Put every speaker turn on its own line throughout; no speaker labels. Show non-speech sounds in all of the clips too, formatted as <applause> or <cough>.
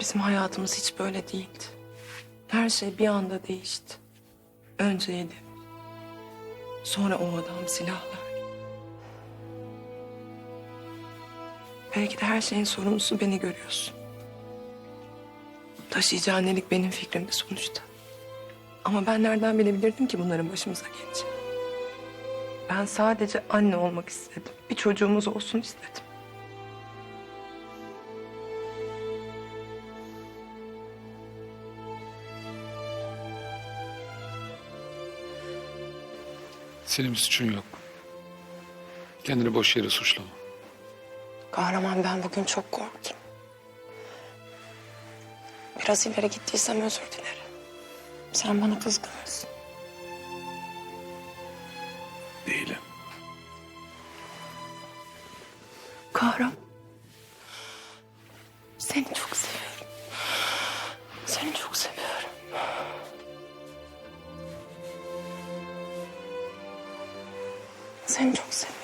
Bizim hayatımız hiç böyle değildi. Her şey bir anda değişti. Önce Elif. Sonra o adam silahlar. Belki de her şeyin sorumlusu beni görüyorsun. Taşıyıcı annelik benim fikrimdi sonuçta. Ama ben nereden bilebilirdim ki bunların başımıza geleceğini? Ben sadece anne olmak istedim. Bir çocuğumuz olsun istedim.
Senin bir suçun yok. Kendini boş yere suçlama.
Kahraman ben bugün çok korktum. Biraz ileri gittiysem özür dilerim. Sen bana kızgın mısın?
Değilim.
Kahraman. Seni çok seviyorum. Seni çok seviyorum. Seni çok seviyorum.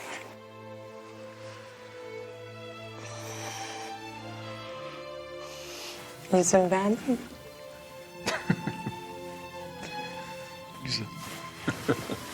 Yüzümü beğendin mi? <laughs> Güzel. <laughs>